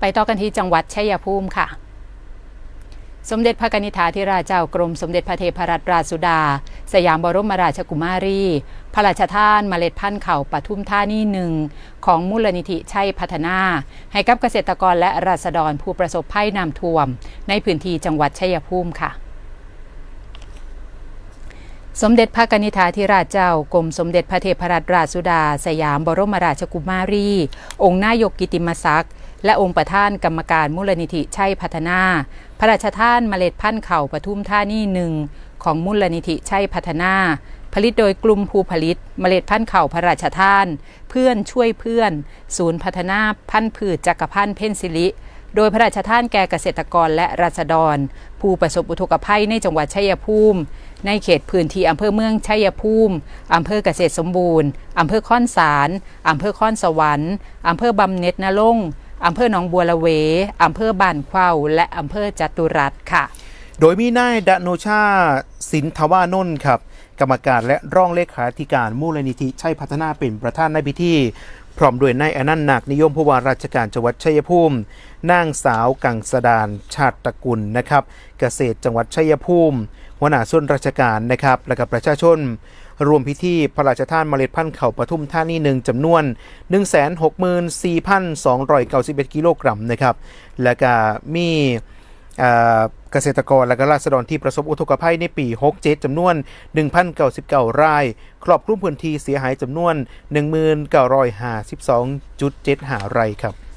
ไปต่อกันที่จังหวัดชัยภูมิค่ะ สมเด็จพระนิษฐาธิราชเจ้ากรมสมเด็จพระเทพรัตนราชสุดา สยามบรมราชกุมารี พระราชทานเมล็ดพันธุ์เข่าปทุมท่านี่หนึ่ง ของมูลนิธิชัยพัฒนา ให้กับเกษตรกรและราษฎรผู้ประสบภัยน้ำท่วม ในพื้นที่จังหวัดชัยภูมิค่ะ สมเด็จพระกนิษฐาธิราชเจ้ากรมสมเด็จพระเทพรัตนราชสุดา สยามบรมราชกุมารี องค์นายกกิติมศักดิ์และองค์ประธานกรรมการมูลนิธิชัยพัฒนา พระราชทานเมล็ดพันธุ์เข่าปทุมธานี่หนึ่งของมูลนิธิชัยพัฒนา ผลิตโดยกลุ่มผู้ผลิตเมล็ดพันธุ์เข่าพระราชทาน เพื่อนช่วยเพื่อน ศูนย์พัฒนาพันธุ์พืชจักรพันธุ์เพนซิลิ โดยพระราชทานแก่เกษตรกรและราษฎร ผู้ประสบอุทกภัยในจังหวัดชัยภูมิ ในเขตพื้นที่อำเภอเมืองชัยภูมิอำเภอเกษตรสมบูรณ์อำเภอค้อนสารอำเภอค้อนสวรรค์อำเภอบำเน็จนรงอำเภอหนองบัวละเวอำเภอบ้านเข้าวและอำเภอจตุรัสค่ะ โดยมีนายดโนชาสินทวานนท์ครับ กรรมการและรองเลขาธิการมูลนิธิชัยพัฒนาเป็นประธานในพิธี พร้อมด้วยนายอนันต์นาคนิยมผู้ว่าราชการจังหวัดชัยภูมิ นางสาวกังสดานชาติตระกุลนะครับ เกษตรจังหวัดชัยภูมิหัวหน้าส่วนราชการนะครับ และกับประชาชน รวมพิธีพระราชทานเมล็ดพันธุ์เข้าปทุมธานีหนึ่งจำนวน 164,291กิโลกรัมนะครับ และก็มีอ่อ เกษตรกรและก็ราษฎรที่ประสบอุทกภัยในปี 67จำนวน 1,099 ราย ครอบคลุมพื้นที่เสียหายจำนวน 1952.75 ไร่ครับ